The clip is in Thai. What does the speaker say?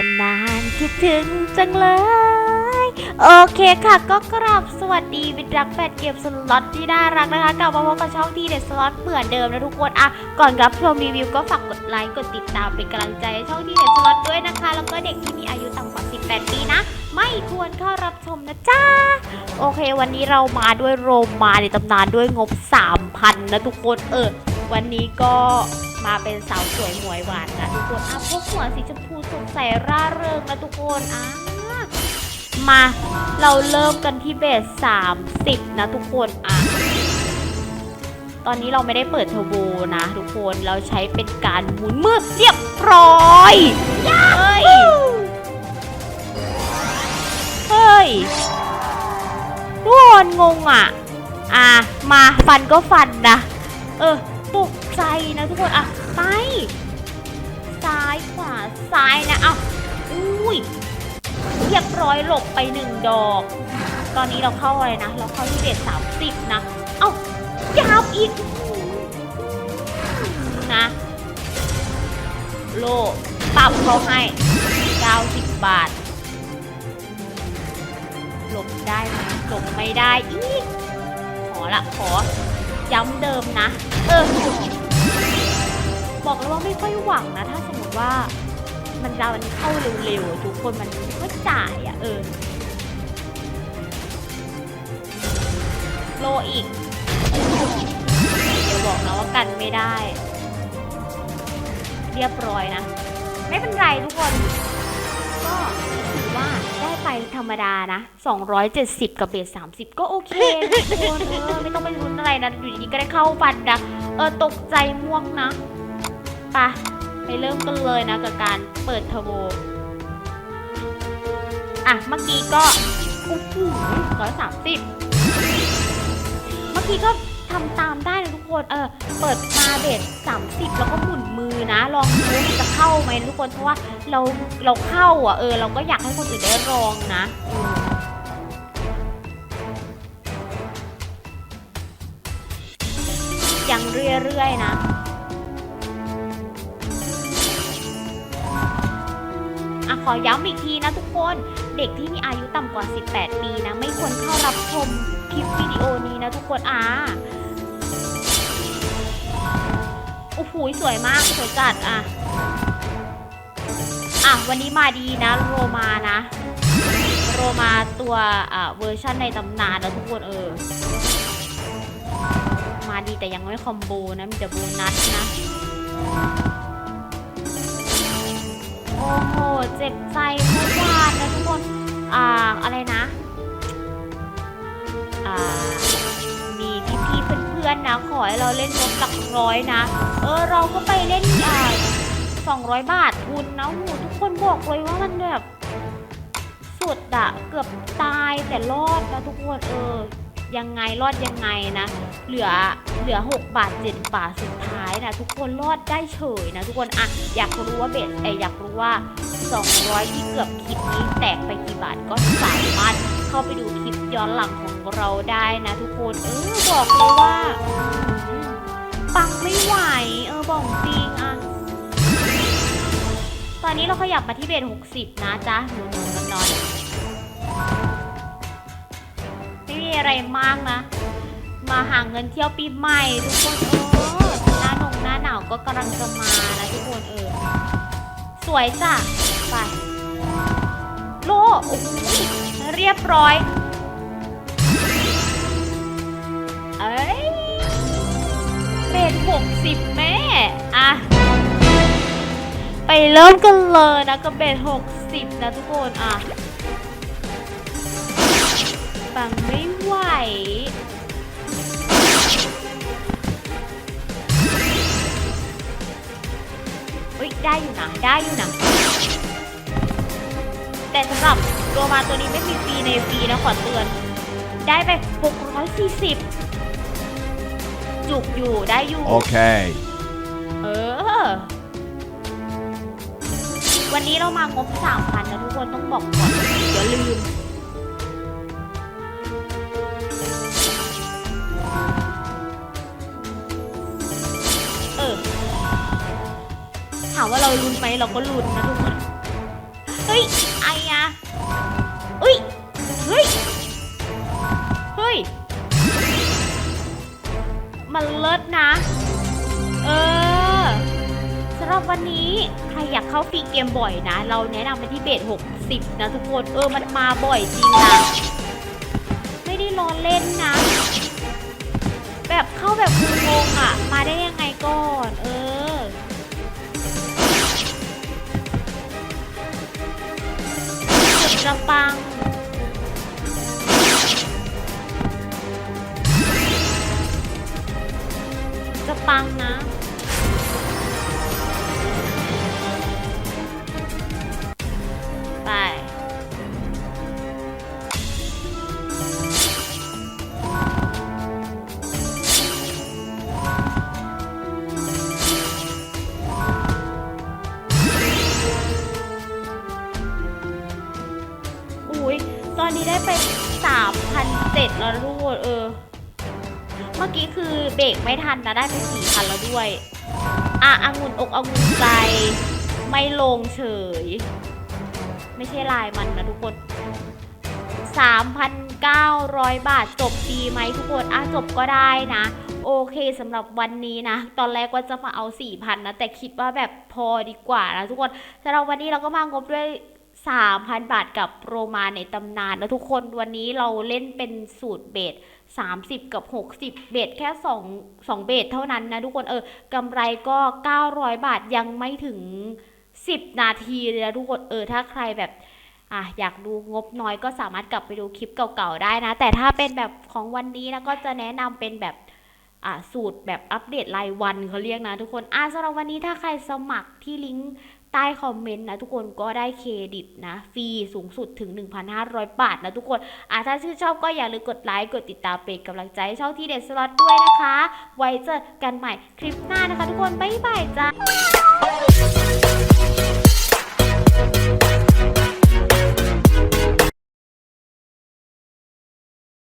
กันนานคิดถึงจังเลย โอเคค่ะ ก็กราบสวัสดีเป็นรักแฟนเกมสล็อตที่น่ารักนะคะ กลับมาพบกับช่องที่เด็ดสล็อตเหมือนเดิมนะทุกคนอะก่อนรับชมรีวิวก็ฝากกดไลค์กดติดตามเป็นกำลังใจให้ช่องที่เด็ดสล็อตด้วยนะคะ แล้วก็เด็กที่มีอายุต่ำกว่า 18 ปีนะ ไม่ควรเข้ารับชมนะจ๊ะโอเค วันนี้เรามาด้วยโรมาในตำนานด้วยงบ 3,000 นะทุกคนเออวันนี้ก็ มาเป็นสาวสวยหมวยหวานนะทุกคนอะพวกหัวสีชมพูสดใสร่าเริงนะทุกคนอะมาเราเริ่มกันที่เบส30นะทุกคนอะตอนนี้เราไม่ได้เปิดเทอร์โบนะทุกคนเราใช้เป็นการหมุนมือเรียบร้อยเฮ้ยเฮ้ยทุกคนงงอะ อะมาฟันก็ฟันนะ เออตก ใจนะทุกคนอะไปซ้ายขวาซ้ายนะเอาอุ้ยเรียบร้อยหลบไปหนึ่งดอก ตอนนี้เราเข้าอะไรนะ เราเข้าที่เด็ดสามสิบนะเอ้ายาวอีกนะโลปรับเขาให้90บาทหลบได้ไหมหลบไม่ได้อีกขอละขอย้ำเดิมนะ เออ บอกเลยว่าไม่ค่อยหวังนะ ถ้าสมมติว่ามันเรามันเข้าเร็วๆ ทุกคนมันไม่ค่อยจ่ายอะเออ โลอีก เดี๋ยวบอกนะว่ากันไม่ได้ เรียบร้อยนะ ไม่เป็นไรทุกคน ก็ถือว่าได้ไปธรรมดานะ 270 กับเบส30 ก็โอเคทุกคนเออไม่ต้องไปรุนอะไรนะ อยู่ดีๆก็ได้เข้าฟันนะเออตกใจม่วงนะ ปะไปเริ่มกันเลยนะกับการเปิดเทอร์โบ อะ เมื่อกี้ก็โอ้โหร้อยสามสิบเมื่อกี้ก็ทำตามได้นะทุกคน เออ เปิดมาเบส30แล้วก็หมุนมือนะ ลองดูมันจะเข้าไหมทุกคน เพราะว่าเราเราเข้าอะ เออ เราก็อยากให้คนอื่นได้ลองนะอืมยังเรื่อยๆนะ ขอย้ำอีกทีนะทุกคน เด็กที่มีอายุต่ำกว่า 18 ปีนะ ไม่ควรเข้ารับชมคลิปวิดีโอนี้นะทุกคนอ่าโอ้โหสวยมากสวยจัดอะ อะ วันนี้มาดีนะ โรมานะ โรมาตัวอ่าเวอร์ชันในตำนานแล้วทุกคนเออ มาดีแต่ยังไม่คอมโบนะ มีแต่โบนัสนะ โอ้โห เจ็บใจเมื่อวานนะทุกคน อ่า อะไรนะ อ่า มีพี่ๆเพื่อนๆนะ ขอให้เราเล่นรถหลักร้อยนะ เออ เราก็ไปเล่นอ่าสองร้อยบาททุนนะโอ้โหทุกคนบอกเลยว่ามันแบบสุดอะเกือบตายแต่รอดนะทุกคนเออ ยังไงรอดยังไงนะ เหลือเหลือ 6 บาท 7 บาทสุดท้ายนะทุกคนรอดได้เฉยนะทุกคนอะอยากรู้ว่าเบสไออยากรู้ว่า 200 ที่เกือบคลิปนี้แตกไปกี่บาทก็สามารถเข้าไปดูคลิปย้อนหลังของเราได้นะทุกคนเออบอกเลยว่าปังไม่ไหวเออบอกจริงอะตอนนี้เราขยับมาที่เบส60 นะจ๊ะหนูหนูนอนน อนไม่มีอะไรมากนะ มาหาเงินเที่ยวปีใหม่ทุกคนเออหน้าหนงหน้าหนาวก็กำลังจะมานะทุกคนเออ สวยจ้ะไปโลโอ้โหเรียบร้อย เอ้ยเป็นหกสิบแม่อะไปเริ่มกันเลยนะกับเบสหกสิบนะทุกคนอะปังไอยู่นะได้อยู่นะแต่สำหรับโรมาตัวนี้ไม่มีฟรีในฟรีนะขอเตือน ได้ไป 640 จุกอยู่ได้อยู่ Okay. เออ วันนี้เรามางบ3,000นะทุกคนต้องบอกก่อนเดี๋ยวลืมามว่าเราลุ้นไหมเราก็ลุ้นนะทุกคนเฮ้ยไออะเอ้ยเฮ้ยเฮ้ยมันเลิศนะ เออสำหรับวันนี้ใครอยากเข้าฟรีเกมบ่อยนะ เราแนะนำไปที่เบส60 นะทุกคน เออ มันมาบ่อยจริงนะ ไม่ได้ล้อเล่นนะ แบบเข้าแบบงงๆอะ มาได้ยังไงก่อน เออ สุด นี้ได้ไป3,007แล้วทุกคนเออ เมื่อกี้คือเบรกไม่ทันนะได้ไป4,000แล้วด้วย อะองุ่นอกองุ่นใจ ไม่ลงเฉย ไม่ใช่ลายมันนะทุกคน 3,900 บาทจบดีไหมทุกคน อะจบก็ได้นะโอเคสำหรับวันนี้นะ ตอนแรกว่าจะมาเอา 4,000นะ แต่คิดว่าแบบพอดีกว่านะทุกคนสำหรับวันนี้เราก็มางบด้วย 3,000 บาทกับโรมาในตำนานนะทุกคนวันนี้เราเล่นเป็นสูตรเบส30 กับ 60 เบสแค่ 2 2 เบสเท่านั้นนะทุกคนเออกำไรก็ 900 บาทยังไม่ถึง 10 นาทีเลยนะทุกคนเออถ้าใครแบบอะอยากดูงบน้อยก็สามารถกลับไปดูคลิปเก่าๆได้นะ แต่ถ้าเป็นแบบของวันนี้นะก็จะแนะนำเป็นแบบอะสูตรแบบอัปเดตรายวันเขาเรียกนะทุกคนอะสำหรับวันนี้ถ้าใครสมัครที่ลิงก์ ใต้คอมเมนต์นะทุกคนก็ได้เครดิตนะฟรีสูงสุดถึง 1,500 บาทนะทุกคนอะถ้าชื่นชอบก็อย่าลืมกดไลค์ กดติดตามเป็นกำลังใจให้ช่องที่เด็ดสล็อตด้วยนะคะ ไว้เจอกันใหม่คลิปหน้านะคะทุกคน บ๊ายบายจ้า